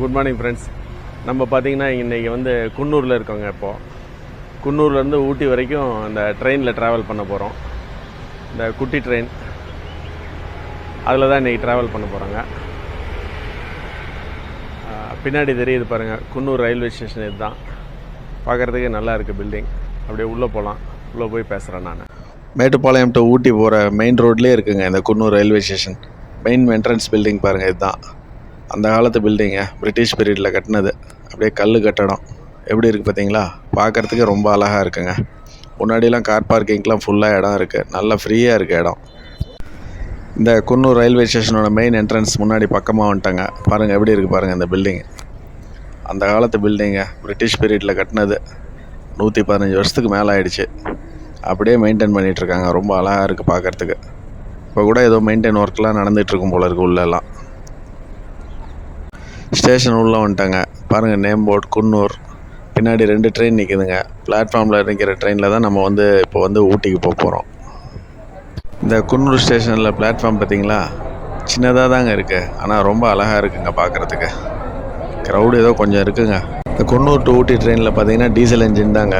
Good morning friends நம்ம பார்த்தீங்கன்னா இன்றைக்கி வந்து குன்னூரில் இருக்கோங்க இப்போது குன்னூர்லேருந்து ஊட்டி வரைக்கும் அந்த ட்ரெயினில் ட்ராவல் பண்ண போகிறோம் இந்த குட்டி ட்ரெயின் அதில் தான் இன்றைக்கி ட்ராவல் பண்ண போகிறோங்க பின்னாடி தெரியுது பாருங்கள் குன்னூர் ரயில்வே ஸ்டேஷன் இதுதான். பார்க்குறதுக்கு நல்லா இருக்குது பில்டிங் அப்படியே உள்ளே போகலாம் உள்ளே போய் பேசுகிறேன் நான். மேட்டுப்பாளையம் டு ஊட்டி போகிற மெயின் ரோட்லேயே இருக்குங்க இந்த Coonoor railway station main entrance building பாருங்கள் இதுதான். அந்த காலத்து பில்டிங்க பிரிட்டிஷ் பீரியடில் கட்டினது. அப்படியே கல் கட்டடம். எப்படி இருக்குது பார்த்தீங்களா? பார்க்குறதுக்கே ரொம்ப அழகாக இருக்குங்க. முன்னாடியெலாம் கார் பார்க்கிங்க்கெலாம் ஃபுல்லாக இடம் இருக்குது நல்லா ஃப்ரீயாக இருக்குது இடம். இந்த குன்னூர் ரயில்வே ஸ்டேஷனோட மெயின் என்ட்ரன்ஸ் முன்னாடி பக்கமாக வந்துட்டாங்க. பாருங்கள் எப்படி இருக்குது பாருங்கள் இந்த பில்டிங் அந்த காலத்து பில்டிங்க பிரிட்டிஷ் பீரியடில் கட்டினது நூற்றி பதினஞ்சு வருஷத்துக்கு மேலே ஆயிடுச்சு. அப்படியே மெயின்டைன் பண்ணிகிட்ருக்காங்க ரொம்ப அழகாக இருக்குது பார்க்குறதுக்கு. இப்போ கூட ஏதோ மெயின்டைன் ஒர்க்லாம் நடந்துகிட்ருக்கும் போல இருக்குது உள்ளெல்லாம். ஸ்டேஷன் உள்ளே வந்துட்டாங்க. பாருங்கள் நேம் போர்டு குன்னூர். பின்னாடி ரெண்டு ட்ரெயின் நிற்குதுங்க பிளாட்ஃபார்மில் நிற்கிற ட்ரெயினில் தான் நம்ம வந்து இப்போ வந்து ஊட்டிக்கு போக போகிறோம் இந்த குன்னூர் ஸ்டேஷனில் பிளாட்ஃபார்ம் பார்த்தீங்களா? சின்னதாக தாங்க இருக்குது ஆனால் ரொம்ப அழகாக இருக்குங்க பார்க்குறதுக்கு. க்ரௌடு ஏதோ கொஞ்சம் இருக்குங்க. இந்த குன்னூர் டு ஊட்டி ட்ரெயினில் பார்த்தீங்கன்னா டீசல் என்ஜின் தாங்க.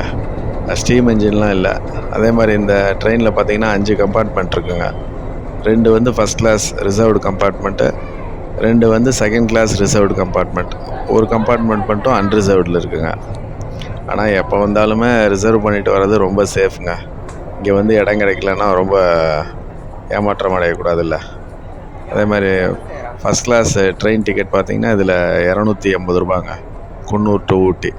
ஸ்டீம் என்ஜின்லாம் இல்லை. அதே மாதிரி இந்த ட்ரெயினில் பார்த்தீங்கன்னா அஞ்சு கம்பார்ட்மெண்ட் இருக்குங்க. ரெண்டு வந்து ஃபஸ்ட் கிளாஸ் ரிசர்வ்டு கம்பார்ட்மெண்ட்டு ரெண்டு வந்து செகண்ட் கிளாஸ் ரிசர்வ்டு கம்பார்ட்மெண்ட் ஒரு கம்பார்ட்மெண்ட் மட்டும் அன்ரிசர்வ்டில் இருக்குங்க. ஆனால் எப்போ வந்தாலுமே ரிசர்வ் பண்ணிட்டு வர்றது ரொம்ப சேஃப்ங்க இங்கே வந்து இடம் கிடைக்கலன்னா ரொம்ப ஏமாற்றம் அடையக்கூடாதுல்ல. அதே மாதிரி ஃபஸ்ட் கிளாஸ் ட்ரெயின் டிக்கெட் பார்த்தீங்கன்னா இதில் இரநூத்தி எண்பது ரூபாங்க. குன்னூர் டு ஊட்டி.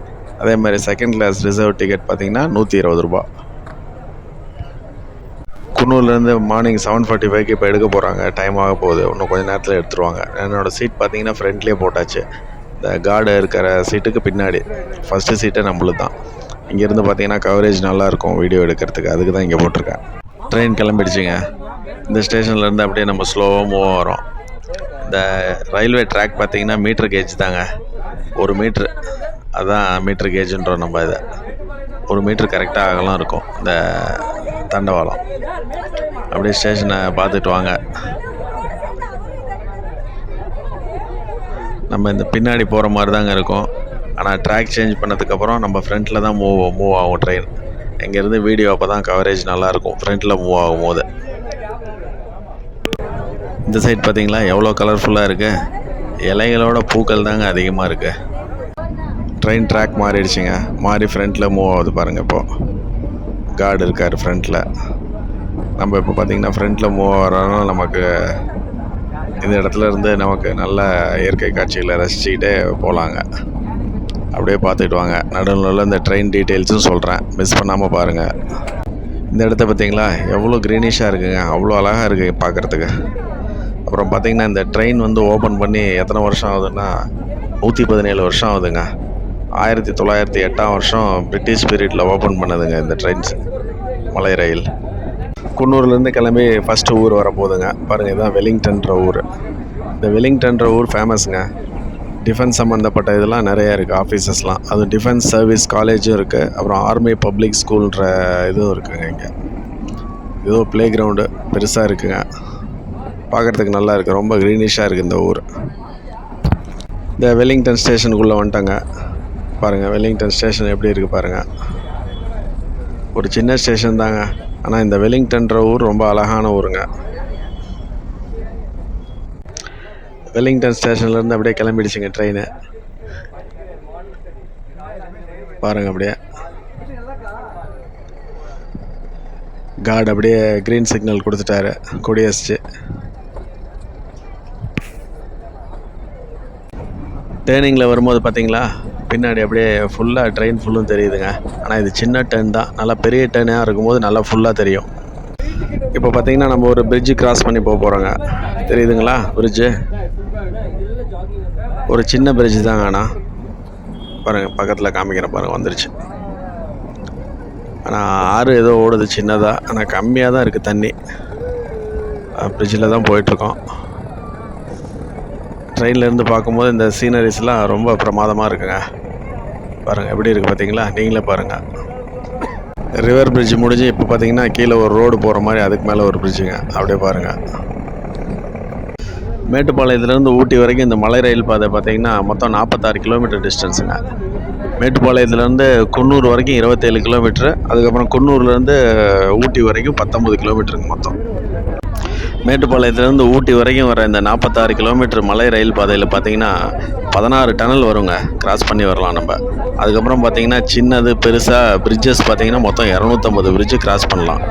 அதே மாதிரி செகண்ட் கிளாஸ் ரிசர்வ் டிக்கெட் பார்த்தீங்கன்னா நூற்றி இருபது ரூபா. குன்னூர்லேருந்து மார்னிங் செவன் ஃபார்ட்டி ஃபைவ்க்கு இப்போ எடுக்க போகிறாங்க டைம் ஆக போகுது. இன்னும் கொஞ்சம் நேரத்தில் எடுத்துருவாங்க. என்னோடய சீட் பார்த்தீங்கன்னா ஃப்ரண்ட்லேயே போட்டாச்சு. இந்த கார்டு இருக்கிற சீட்டுக்கு பின்னாடி. ஃபஸ்ட்டு சீட்டே நம்மளுக்கு தான் இங்கேருந்து பார்த்தீங்கன்னா கவரேஜ் நல்லாயிருக்கும் வீடியோ எடுக்கிறதுக்கு. அதுக்கு தான் இங்கே போட்டிருக்கேன். ட்ரெயின் கிளம்பிடுச்சுங்க. இந்த ஸ்டேஷன்லேருந்து அப்படியே நம்ம ஸ்லோவாக மூவ் ஆகிறோம் இந்த ரயில்வே ட்ராக் பார்த்தீங்கன்னா மீட்டர் கேஜ் தாங்க. ஒரு மீட்ரு அதான் மீட்ரு கேஜுன்றோம் நம்ம இதை. ஒரு மீட்ரு கரெக்டாக அகலம் இருக்கும். இந்த தண்டவாளம். அப்படியே ஸ்டேஷனை பார்த்துட்டு வாங்க. நம்ம இந்த பின்னாடி போகிற மாதிரி தாங்க இருக்கும். ஆனால் ட்ராக் சேஞ்ச் பண்ணதுக்கப்புறம் நம்ம ஃப்ரண்ட்டில் தான் மூவ் மூவ் ஆகும் ட்ரெயின் இங்கேருந்து வீடியோ அப்போ தான் கவரேஜ் நல்லாயிருக்கும் ஃப்ரண்ட்டில் மூவ் ஆகும் போது. இந்த சைட் பார்த்தீங்களா எவ்வளோ கலர்ஃபுல்லாக இருக்குது இலைகளோட பூக்கள் தாங்க அதிகமாக இருக்குது ட்ரெயின் ட்ராக் மாறிடுச்சுங்க. மாறி ஃப்ரண்ட்டில் மூவ் ஆகுது பாருங்கள் இப்போது கார்டு இருக்கார் ஃப்ரண்ட்டில் நம்ம இப்போ பார்த்திங்கன்னா ஃப்ரண்ட்டில் மூவ் ஆகிறோம்னா நமக்கு இந்த இடத்துல இருந்து நமக்கு நல்ல இயற்கை காட்சிகளை ரசிச்சுக்கிட்டே போகலாங்க அப்படியே பார்த்துட்டு வாங்க. நடுவில் இந்த ட்ரெயின் டீட்டெயில்ஸும் சொல்கிறேன் மிஸ் பண்ணாமல் பாருங்கள் இந்த இடத்த பார்த்திங்களா எவ்வளோ க்ரீனிஷாக இருக்குங்க. அவ்வளோ அழகாக இருக்குது பார்க்குறதுக்கு அப்புறம் பார்த்திங்கன்னா இந்த ட்ரெயின் வந்து ஓப்பன் பண்ணி எத்தனை வருஷம் ஆகுதுன்னா? நூற்றி பதினேழு வருஷம் ஆகுதுங்க. ஆயிரத்தி தொள்ளாயிரத்தி எட்டாம் வருஷம் பிரிட்டிஷ் பீரியடில் ஓப்பன் பண்ணதுங்க இந்த ட்ரெயின்ஸ். மலை ரயில். குன்னூர்லேருந்து கிளம்பி ஃபஸ்ட்டு ஊர் வரப்போகுதுங்க. பாருங்கள் இதுதான் வெலிங்டன்ற ஊர். இந்த வெலிங்டன்ற ஊர் ஃபேமஸுங்க டிஃபென்ஸ் சம்மந்தப்பட்ட இதெல்லாம் நிறையா இருக்குது ஆஃபீஸஸ்லாம் அது டிஃபென்ஸ் சர்வீஸ் காலேஜும் இருக்குது அப்புறம் ஆர்மி பப்ளிக் ஸ்கூல்ன்ற இதுவும் இருக்குதுங்க இங்கே. ஏதோ ப்ளே கிரவுண்டு பெருசாக இருக்குங்க. பார்க்குறதுக்கு நல்லா இருக்குது ரொம்ப க்ரீனிஷாக இருக்குது இந்த ஊர். இந்த வெல்லிங்டன் ஸ்டேஷனுக்குள்ளே வந்துட்டாங்க. பாருங்கள் வெல்லிங்டன் ஸ்டேஷன் எப்படி இருக்குது பாருங்கள் ஒரு சின்ன ஸ்டேஷன் தாங்க. ஆனால் இந்த வெல்லிங்டன்ற ஊர் ரொம்ப அழகான ஊருங்க. வெல்லிங்டன் ஸ்டேஷன்லேருந்து அப்படியே கிளம்பிடுச்சுங்க ட்ரெயின் பாருங்க அப்படியே. கார்டு அப்படியே க்ரீன் சிக்னல் கொடுத்துட்டாரு. கொடியசிச்சு டேர்னிங்கில் வரும்போது பார்த்தீங்களா? பின்னாடி அப்படியே ஃபுல்லாக ட்ரெயின் ஃபுல்லும் தெரியுதுங்க. ஆனால் இது சின்ன டேர்ன் தான். நல்லா பெரிய டேர்னாக இருக்கும்போது நல்லா ஃபுல்லாக தெரியும். இப்போ பார்த்தீங்கன்னா நம்ம ஒரு பிரிட்ஜு கிராஸ் பண்ணி போக போகிறோங்க தெரியுதுங்களா? பிரிட்ஜு ஒரு சின்ன பிரிட்ஜ் தாங்க ஆனால் பாருங்கள் பக்கத்தில் காமிக்கிறேன் பாருங்கள் வந்துருச்சு. ஆனால் ஆறு ஏதோ ஓடுது சின்னதாக ஆனால் கம்மியாக தான் இருக்குது தண்ணி. பிரிட்ஜில் தான் போயிட்டுருக்கோம். ட்ரெயின்லேருந்து பார்க்கும்போது இந்த சீனரிஸ்லாம் ரொம்ப பிரமாதமாக இருக்குங்க. பாருங்கள் எப்படி இருக்குது பார்த்தீங்களா நீங்களே பாருங்கள் ரிவர் பிரிட்ஜ் முடிஞ்சு இப்போ பார்த்தீங்கன்னா கீழே ஒரு ரோடு போகிற மாதிரி அதுக்கு மேலே ஒரு பிரிட்ஜுங்க அப்படியே பாருங்கள் மேட்டுப்பாளையத்துலேருந்து ஊட்டி வரைக்கும் இந்த மலை ரயில் பாதை பார்த்திங்கன்னா மொத்தம் நாற்பத்தாறு கிலோமீட்டர் டிஸ்டன்ஸுங்க மேட்டுப்பாளையத்துலேருந்து குன்னூர் வரைக்கும் இருபத்தேழு கிலோமீட்ரு அதுக்கப்புறம் குன்னூர்லேருந்து ஊட்டி வரைக்கும் பத்தொம்பது கிலோமீட்டருங்க மொத்தம். மேட்டுப்பாளையத்துலேருந்து ஊட்டி வரைக்கும் வர இந்த நாற்பத்தாறு கிலோமீட்டர் மலை ரயில் பாதையில் பார்த்தீங்கன்னா பதினாறு டனல் வருங்க. கிராஸ் பண்ணி வரலாம் நம்ம. அதுக்கப்புறம் பார்த்தீங்கன்னா சின்னது பெருசாக பிரிட்ஜஸ் பார்த்தீங்கன்னா மொத்தம் இரநூத்தம்பது பிரிட்ஜு கிராஸ் பண்ணலாம்.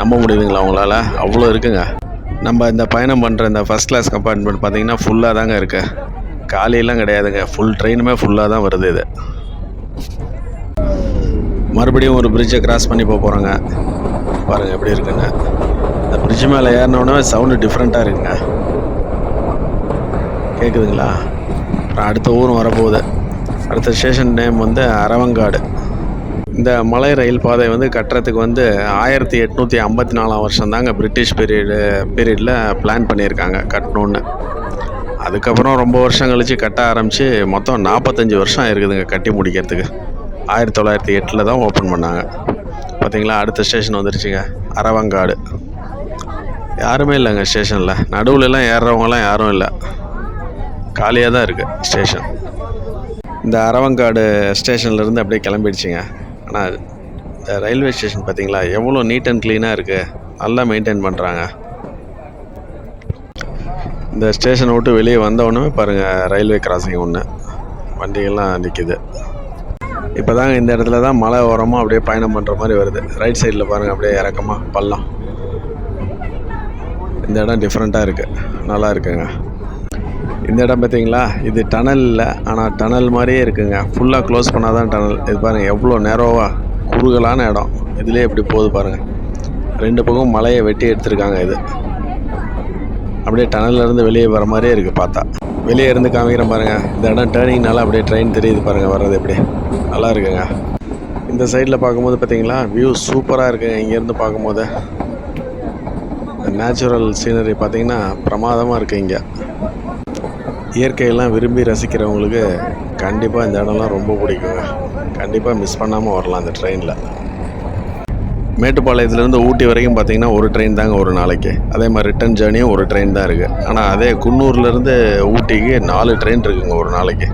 நம்ப முடியுதுங்களா உங்களால்? அவ்வளோ இருக்குங்க. நம்ம இந்த பயணம் பண்ணுற இந்த ஃபஸ்ட் கிளாஸ் கம்பார்ட்மெண்ட் பார்த்திங்கன்னா ஃபுல்லாக தாங்க இருக்குது காலையெல்லாம் கிடையாதுங்க. ஃபுல் ட்ரெயினுமே ஃபுல்லாக தான் வருது இது. மறுபடியும் ஒரு பிரிட்ஜை கிராஸ் பண்ணி போக போகிறோங்க பாருங்கள் எப்படி இருக்குங்க இந்த பிரிட்ஜ் மேலே ஏறினோடனே சவுண்டு டிஃப்ரெண்ட்டாக இருக்குங்க. கேட்குதுங்களா அப்புறம் அடுத்த ஊரும் வரப்போகுது. அடுத்த ஸ்டேஷன் நேம் வந்து அரவங்காடு. இந்த மலை ரயில் பாதை வந்து கட்டுறதுக்கு வந்து ஆயிரத்தி எட்நூற்றி ஐம்பத்தி நாலாம் வருஷம் தாங்க பிரிட்டிஷ் பீரியடு பீரியடில் பிளான் பண்ணியிருக்காங்க கட்டணுன்னு அதுக்கப்புறம் ரொம்ப வருஷம் கழித்து கட்ட ஆரம்பித்து மொத்தம் நாற்பத்தஞ்சு வருஷம் ஆயிருக்குதுங்க கட்டி முடிக்கிறதுக்கு. ஆயிரத்தி தொள்ளாயிரத்தி எட்டில் தான் ஓப்பன் பண்ணாங்க. பார்த்தீங்களா அடுத்த ஸ்டேஷன் வந்துருச்சுங்க. அரவங்காடு. யாருமே இல்லைங்க ஸ்டேஷனில். நடுவுலலாம் ஏறுறவங்கலாம் யாரும் இல்லை. காலியாக தான் இருக்குது ஸ்டேஷன். இந்த அரவங்காடு ஸ்டேஷன்லேருந்து அப்படியே கிளம்பிடுச்சிங்க. ஆனால் இந்த ரயில்வே ஸ்டேஷன் பார்த்தீங்களா எவ்வளோ நீட் அண்ட் க்ளீனாக இருக்குது நல்லா மெயின்டைன் பண்ணுறாங்க இந்த ஸ்டேஷனை விட்டு வெளியே வந்தவொடனே பாருங்கள் ரயில்வே கிராசிங் ஒன்று வண்டிகள்லாம் நிற்கிது இப்போ தாங்க இந்த இடத்துல தான் மலை ஓரமாக அப்படியே பயணம் பண்ணுற மாதிரி வருது. ரைட் சைடில் பாருங்கள் அப்படியே இறக்கமாக பள்ளம். இந்த இடம் டிஃப்ரெண்ட்டாக இருக்குது நல்லா இருக்குங்க. இந்த இடம் பார்த்தீங்களா? இது டனல் இல்லை. ஆனால் டனல் மாதிரியே இருக்குங்க. ஃபுல்லாக க்ளோஸ் பண்ணால் தான் டனல் இது பாருங்கள் எவ்வளோ நேரோவாக குறுகலான இடம். இதுலேயே எப்படி போகுது பாருங்கள் ரெண்டு பக்கம் மலையை வெட்டி எடுத்திருக்காங்க இது. அப்படியே டனல்லேருந்து வெளியே வர மாதிரியே இருக்குது பார்த்தா. வெளியே இருந்து காமிக்கிறேன் பாருங்கள் இந்த இடம் டேர்னிங்னால அப்படியே ட்ரெயின் தெரியுது பாருங்கள் வர்றது எப்படி. நல்லா இருக்குங்க. இந்த சைடில் பார்க்கும்போது பார்த்தீங்களா? வியூ சூப்பராக இருக்குங்க இங்கேருந்து பார்க்கும்போது. நேச்சுரல் சீனரி பார்த்திங்கன்னா பிரமாதமாக இருக்குது இங்கே. இயற்கையெல்லாம் விரும்பி ரசிக்கிறவங்களுக்கு கண்டிப்பாக இந்த இடம்லாம் ரொம்ப பிடிக்குங்க. கண்டிப்பாக மிஸ் பண்ணாமல் வரலாம் அந்த ட்ரெயினில் மேட்டுப்பாளையத்துலேருந்து ஊட்டி வரைக்கும் பார்த்தீங்கன்னா ஒரு ட்ரெயின் தாங்க ஒரு நாளைக்கு. அதே மாதிரி ரிட்டன் ஜேர்னியும் ஒரு ட்ரெயின் தான் இருக்குது ஆனால் அதே குன்னூர்லேருந்து ஊட்டிக்கு நாலு ட்ரெயின் இருக்குங்க ஒரு நாளைக்கு.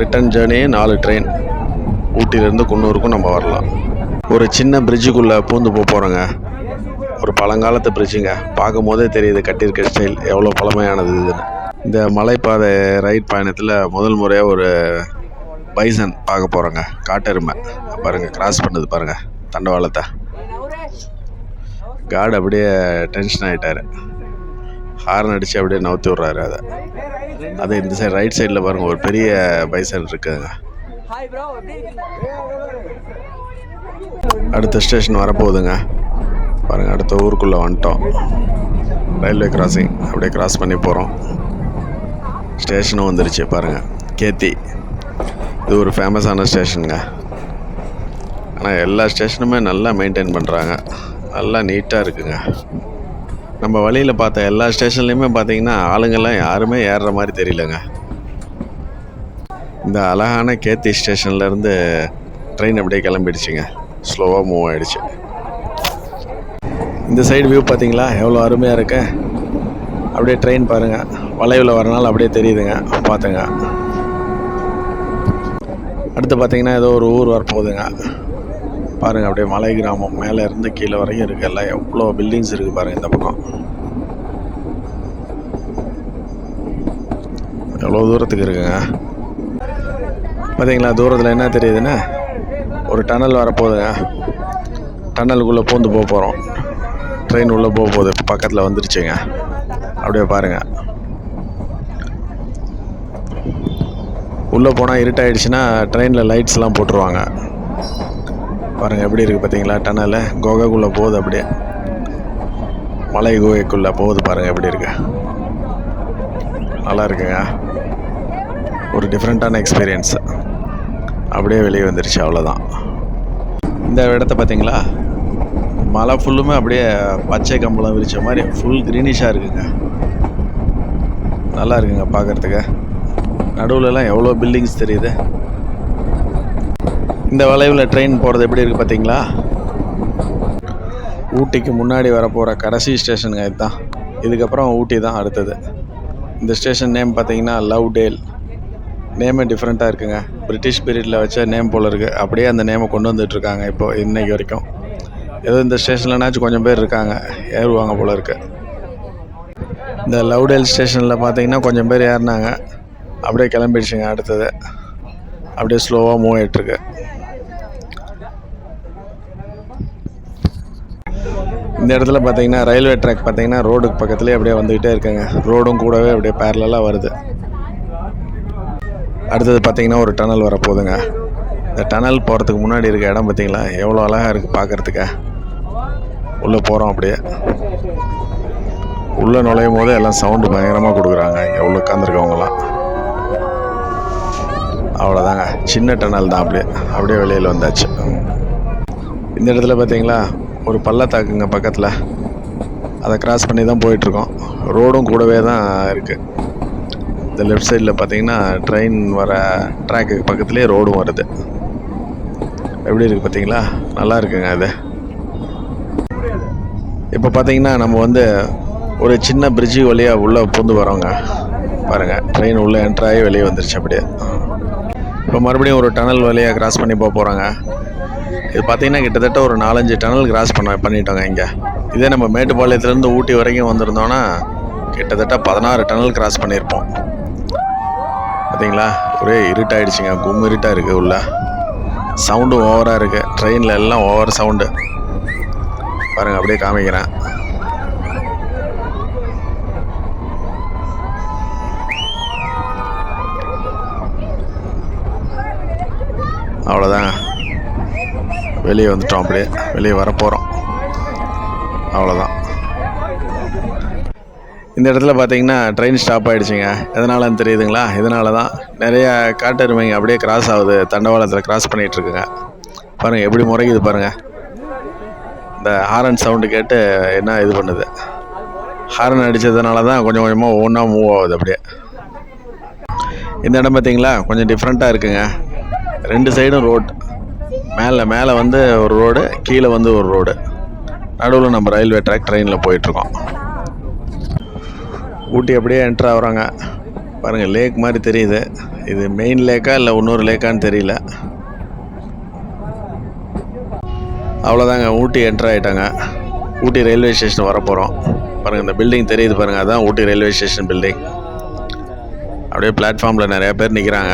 ரிட்டன் ஜேர்னியே நாலு ட்ரெயின் ஊட்டியிலேருந்து குன்னூருக்கும் நம்ம வரலாம். ஒரு சின்ன பிரிட்ஜுக்குள்ளே பூந்து போக போகிறோங்க ஒரு பழங்காலத்து பிரிட்ஜுங்க பார்க்கும் போதே தெரியுது கட்டியிருக்க ஸ்டைல் எவ்வளோ பழமையானது இதுன்னு. இந்த மலைப்பாதை ரைட் பயணத்தில் முதல் முறையாக ஒரு பைசன் பார்க்க போகிறோங்க காட்டெருமை. பாருங்கள் கிராஸ் பண்ணுது பாருங்கள் தண்டவாளத்தை. காடு அப்படியே டென்ஷன் ஆகிட்டார் ஹார்ன் அடித்து அப்படியே நவுத்தி விட்றாரு அதை. அது இந்த சைடு ரைட் சைடில் பாருங்கள் ஒரு பெரிய பைசன் இருக்குதுங்க. அடுத்த ஸ்டேஷன் வரப்போகுதுங்க. பாருங்கள் அடுத்த ஊருக்குள்ளே வந்துட்டோம். ரயில்வே கிராசிங் அப்படியே கிராஸ் பண்ணி போகிறோம் ஸ்டேஷனும் வந்துருச்சு பாருங்கள் கேத்தி. இது ஒரு ஃபேமஸான ஸ்டேஷனுங்க ஆனால் எல்லா ஸ்டேஷனுமே நல்லா மெயின்டைன் பண்ணுறாங்க நல்லா நீட்டாக இருக்குங்க. நம்ம வழியில் பார்த்த எல்லா ஸ்டேஷன்லேயுமே பார்த்தீங்கன்னா ஆளுங்கெல்லாம் யாருமே ஏறுற மாதிரி தெரியலங்க. இந்த அழகான கேத்தி ஸ்டேஷன்லேருந்து ட்ரெயின் அப்படியே கிளம்பிடுச்சுங்க. ஸ்லோவாக மூவ் ஆகிடுச்சு இந்த சைடு வியூ பார்த்தீங்களா? எவ்வளோ அருமையாக இருக்கு. அப்படியே ட்ரெயின் பாருங்கள் வளைவில் வரனால அப்படியே தெரியுதுங்க. பார்த்துங்க. அடுத்து பார்த்தீங்கன்னா ஏதோ ஒரு ஊர் வரப்போகுதுங்க. பாருங்கள் அப்படியே மலை கிராமம். மேலே இருந்து கீழே வரைக்கும் இருக்குது எல்லாம். எவ்வளோ பில்டிங்ஸ் இருக்குது பாருங்கள் இந்த பக்கம். எவ்வளோ தூரத்துக்கு இருக்குங்க? பார்த்தீங்களா தூரத்தில் என்ன தெரியுதுன்னா? ஒரு டனல் வரப்போகுதுங்க. டனலுக்குள்ளே பூந்து போக போகிறோம் ட்ரெயின் உள்ளே போக போகுது பக்கத்தில் வந்துருச்சுங்க. அப்படியே பாருங்கள் உள்ளே போனால் இருட்டாயிடுச்சுன்னா ட்ரெயினில் லைட்ஸ்லாம் போட்டுருவாங்க. பாருங்கள் எப்படி இருக்குது பார்த்தீங்களா டனலு குகைக்குள்ளே போகுது அப்படியே. மலை குகைக்குள்ளே போகுது பாருங்கள் எப்படி இருக்கு. நல்லா இருக்குங்க. ஒரு டிஃப்ரெண்ட்டான எக்ஸ்பீரியன்ஸ் அப்படியே வெளியே வந்துருச்சு அவ்வளோதான் இந்த இடத்த பார்த்தீங்களா மலை ஃபுல்லுமே அப்படியே பச்சை கம்பளம் விரிச்ச மாதிரி ஃபுல் க்ரீனிஷாக இருக்குங்க. நல்லா இருக்குங்க பார்க்குறதுக்கு நடுவுலலாம் எவ்வளோ பில்டிங்ஸ் தெரியுது? இந்த வளைவில் ட்ரெயின் போகிறது எப்படி இருக்குது பார்த்தீங்களா ஊட்டிக்கு முன்னாடி வரப்போகிற கடைசி ஸ்டேஷனுங்க இதுதான். இதுக்கப்புறம் ஊட்டி தான் அடுத்தது. இந்த ஸ்டேஷன் நேம் பார்த்தீங்கன்னா லவ் டேல் நேமே டிஃப்ரெண்ட்டாக இருக்குங்க. பிரிட்டிஷ் பீரியடில் வச்ச நேம் போல் இருக்குது அப்படியே அந்த நேமை கொண்டு வந்துட்டுருக்காங்க இப்போது இன்றைக்கி வரைக்கும். ஏதோ இந்த ஸ்டேஷன்லனாச்சும் கொஞ்சம் பேர் இருக்காங்க. ஏறுவாங்க போல் இருக்கு. இந்த லவ்டேல் ஸ்டேஷனில் பார்த்தீங்கன்னா கொஞ்சம் பேர் ஏறினாங்க. அப்படியே கிளம்பிடுச்சுங்க அடுத்தது. அப்படியே ஸ்லோவாக மூவ் ஆகிட்டுருக்கு இந்த இடத்துல பார்த்தீங்கன்னா ரயில்வே ட்ராக் பார்த்தீங்கன்னா ரோடுக்கு பக்கத்துலேயே அப்படியே வந்துக்கிட்டே இருக்குங்க. ரோடும் கூடவே அப்படியே பேரலாக வருது. அடுத்தது பார்த்தீங்கன்னா ஒரு டனல் வரப்போகுதுங்க. இந்த டனல் போகிறதுக்கு முன்னாடி இருக்க இடம் பார்த்தீங்களா எவ்வளோ அழகாக இருக்குது பார்க்குறதுக்கு உள்ளே போகிறோம் அப்படியே. உள்ளே நுழையும் போது எல்லாம் சவுண்டு பயங்கரமாக கொடுக்குறாங்க. இங்கே உள்ளே உட்காந்துருக்கவங்களாம் அவ்வளோதாங்க சின்ன டனல் தான் அப்படியே. அப்படியே வெளியில் வந்தாச்சு. இந்த இடத்துல பார்த்தீங்களா? ஒரு பள்ளத்தாக்குங்க பக்கத்தில். அதை கிராஸ் பண்ணி தான் போயிட்டுருக்கோம். ரோடும் கூடவே தான் இருக்குது இந்த லெஃப்ட் சைடில் பார்த்தீங்கன்னா ட்ரெயின் வர ட்ராக்கு பக்கத்துலேயே ரோடும் வருது. எப்படி இருக்குது பார்த்தீங்களா? நல்லா இருக்குங்க அது இப்போ பார்த்தீங்கன்னா நம்ம வந்து ஒரு சின்ன பிரிட்ஜு வழியாக உள்ளே பூந்து வரோங்க. பாருங்கள் ட்ரெயின் உள்ளே என்ட்ராகி வெளியே வந்துருச்சு அப்படியே. இப்போ மறுபடியும் ஒரு டனல் வழியாக கிராஸ் பண்ணி போக போகிறாங்க இது பார்த்தீங்கன்னா கிட்டத்தட்ட ஒரு நாலஞ்சு டனல் கிராஸ் பண்ண பண்ணிட்டோங்க இங்கே. இதே நம்ம மேட்டுப்பாளையத்துலேருந்து ஊட்டி வரைக்கும் வந்திருந்தோன்னா கிட்டத்தட்ட பதினாறு டனல் கிராஸ் பண்ணியிருப்போம் பார்த்தீங்களா ஒரே இருட்டாயிடுச்சுங்க. கும் இருட்டாக இருக்குது உள்ள. சவுண்டும் ஓவராக இருக்குது ட்ரெயினில் எல்லாம் ஓவர் சவுண்டு பாருங்கள் அப்படியே காமிக்கிறேன். அவ்வளோதாங்க வெளியே வந்துட்டோம் அப்படியே. வெளியே வரப்போகிறோம் அவ்வளோதான் இந்த இடத்துல பார்த்தீங்கன்னா ட்ரெயின் ஸ்டாப் ஆகிடுச்சிங்க எதனாலன்னு தெரியுதுங்களா? இதனால தான் நிறைய காட்டெருமைங்க அப்படியே கிராஸ் ஆகுது. தண்டவாளத்தில் கிராஸ் பண்ணிகிட்டு இருக்குங்க. பாருங்கள் எப்படி முறைக்குது பாருங்கள் இந்த ஹாரன் சவுண்டு கேட்டு என்ன இது பண்ணுது? ஹாரன் அடித்ததுனால தான் கொஞ்சம் கொஞ்சமாக ஒவ்வொன்றா மூவ் ஆகுது அப்படியே. இந்த இடம் பார்த்தீங்களா கொஞ்சம் டிஃப்ரெண்ட்டாக இருக்குங்க. ரெண்டு சைடும் ரோட் மேலே மேலே வந்து ஒரு ரோடு கீழே வந்து ஒரு ரோடு நடுவில் நம்ம ரயில்வே ட்ராக் ட்ரெயினில் போயிட்டுருக்கோம். ஊட்டி அப்படியே என்ட்ரு ஆகுறாங்க. பாருங்கள் லேக் மாதிரி தெரியுது. இது மெயின் லேக்கா இல்லை இன்னொரு லேக்கான்னு தெரியல. அவ்வளோதாங்க ஊட்டி என்ட்ரு ஆகிட்டாங்க ஊட்டி ரயில்வே ஸ்டேஷன் வர போகிறோம் பாருங்கள் இந்த பில்டிங் தெரியுது பாருங்கள் அதான் ஊட்டி ரயில்வே ஸ்டேஷன் பில்டிங் அப்படியே பிளாட்ஃபார்மில் நிறையா பேர் நிற்கிறாங்க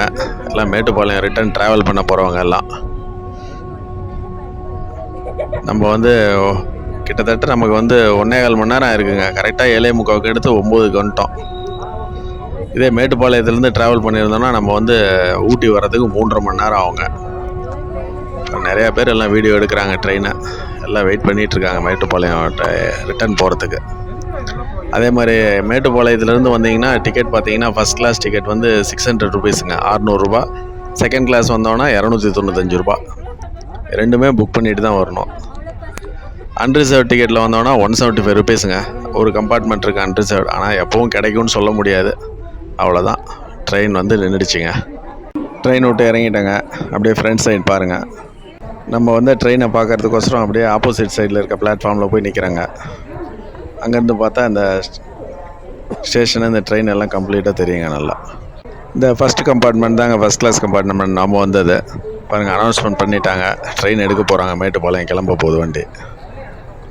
எல்லாம் மேட்டுப்பாளையம் ரிட்டர்ன் ட்ராவல் பண்ண போகிறவங்க எல்லாம். நம்ம வந்து கிட்டத்தட்ட நமக்கு வந்து ஒன்றே கால் மணி நேரம் இருக்குங்க கரெக்டாக ஏழே முக்காவுக்கு எடுத்து ஒம்போதுக்கு வந்துட்டோம். இதே மேட்டுப்பாளையத்துலேருந்து ட்ராவல் பண்ணியிருந்தோம்னா நம்ம வந்து ஊட்டி வர்றதுக்கு மூன்றரை மணி நேரம் ஆகுங்க. நிறையா பேர் எல்லாம் வீடியோ எடுக்கிறாங்க ட்ரெயினை எல்லாம் வெயிட் பண்ணிகிட்ருக்காங்க மேட்டுப்பாளையம் ரிட்டர்ன் போகிறதுக்கு அதே மாதிரி மேட்டுப்பாளையத்துலேருந்து வந்தீங்கன்னா டிக்கெட் பார்த்தீங்கன்னா ஃபஸ்ட் கிளாஸ் டிக்கெட் வந்து சிக்ஸ் ஹண்ட்ரட் ருபீஸுங்க அறநூறுபா செகண்ட் கிளாஸ் வந்தோன்னா இரநூத்தி தொண்ணூத்தஞ்சு ரூபா. ரெண்டுமே புக் பண்ணிட்டு தான் வரணும். அன்ரிசர்வ் டிக்கெட்டில் வந்தோன்னா ஒன் செவன்ட்டி ஃபைவ் ருபீஸுங்க ஒரு கம்பார்ட்மெண்ட் இருக்குது அன்ரிசர்வ் ஆனால் எப்பவும் கிடைக்கும்னு சொல்ல முடியாது. அவ்வளோதான் ட்ரெயின் வந்து நின்றுடுச்சிங்க ட்ரெயின் விட்டு இறங்கிட்டேங்க. அப்படியே ஃப்ரண்ட் சைட் பாருங்கள் நம்ம வந்து ட்ரெயினை பார்க்குறதுக்கோசரம் அப்படியே ஆப்போசிட் சைடில் இருக்க பிளாட்ஃபார்மில் போய் நிற்கிறாங்க அங்கேருந்து பார்த்தா இந்த ஸ்டேஷனு இந்த ட்ரெயின் எல்லாம் கம்ப்ளீட்டாக தெரியுங்க நல்லா. இந்த ஃபஸ்ட் கம்பார்ட்மெண்ட் தாங்க ஃபஸ்ட் கிளாஸ் கம்பார்ட்மெண்ட் நம்ம வந்தது. பாருங்கள் அனௌன்ஸ்மெண்ட் பண்ணிட்டாங்க. ட்ரெயின் எடுக்க போகிறாங்க மேட்டுப்பாளையம் கிளம்ப போகுது வண்டி.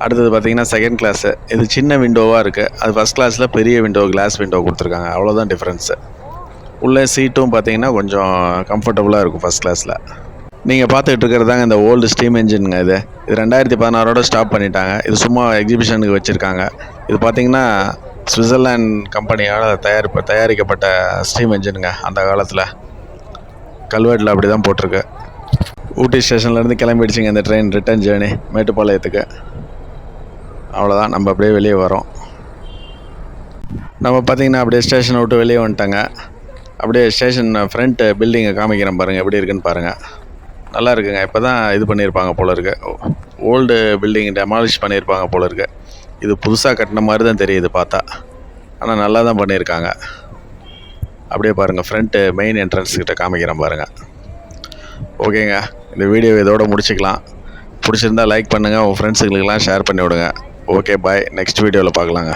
அடுத்தது பார்த்திங்கன்னா செகண்ட் கிளாஸு இது சின்ன விண்டோவாக இருக்குது அது ஃபஸ்ட் கிளாஸில் பெரிய விண்டோ கிளாஸ் விண்டோ கொடுத்துருக்காங்க. அவ்வளோதான் டிஃப்ரென்ஸு உள்ளே சீட்டும் பார்த்தீங்கன்னா கொஞ்சம் கம்ஃபர்டபுளாக இருக்கும் ஃபஸ்ட் கிளாஸில் நீங்கள் பார்த்துட்டு இருக்கிறதாங்க இந்த ஓல்டு ஸ்டீம் இன்ஜினுங்க இது. இது ரெண்டாயிரத்தி பதினாறோட ஸ்டாப் பண்ணிட்டாங்க. இது சும்மா எக்ஸிபிஷனுக்கு வச்சுருக்காங்க. இது பார்த்தீங்கன்னா சுவிட்சர்லாண்ட் கம்பெனியால் தயாரிப்பு தயாரிக்கப்பட்ட ஸ்டீம் என்ஜினுங்க அந்த காலத்தில். கல்வெட்டில் அப்படி தான் போட்டிருக்கு. ஊட்டி ஸ்டேஷன்லேருந்து கிளம்பிடுச்சிங்க இந்த ட்ரெயின் ரிட்டர்ன் ஜேர்னி மேட்டுப்பாளையத்துக்கு. அவ்வளோதான் நம்ம அப்படியே வெளியே வரோம். நம்ம பார்த்திங்கன்னா அப்படியே ஸ்டேஷனை விட்டு வெளியே வந்துட்டாங்க. அப்படியே ஸ்டேஷன் ஃப்ரண்ட் பில்டிங்கை காமிக்கிறேன் பாருங்கள் எப்படி இருக்குன்னு பாருங்கள் நல்லா இருக்குங்க இப்போ தான் இது பண்ணியிருப்பாங்க போல இருக்கு ஓல்டு பில்டிங் டெமாலிஷ் பண்ணியிருப்பாங்க போல இருக்கு இது புதுசாக கட்டின மாதிரி தான் தெரியுது பார்த்தா. ஆனால் நல்லா தான் பண்ணியிருக்காங்க அப்படியே பாருங்கள் ஃப்ரண்ட்டு மெயின் என்ட்ரன்ஸ் கிட்ட காமிக்கிறேன் பாருங்கள் ஓகேங்க. இந்த வீடியோ இதோட முடிச்சுக்கலாம். பிடிச்சிருந்தா லைக் பண்ணுங்கள் உங்கள் ஃப்ரெண்ட்ஸுங்களுக்கெல்லாம் ஷேர் பண்ணி விடுங்க ஓகே பாய் நெக்ஸ்ட் வீடியோவில் பார்க்கலாங்க.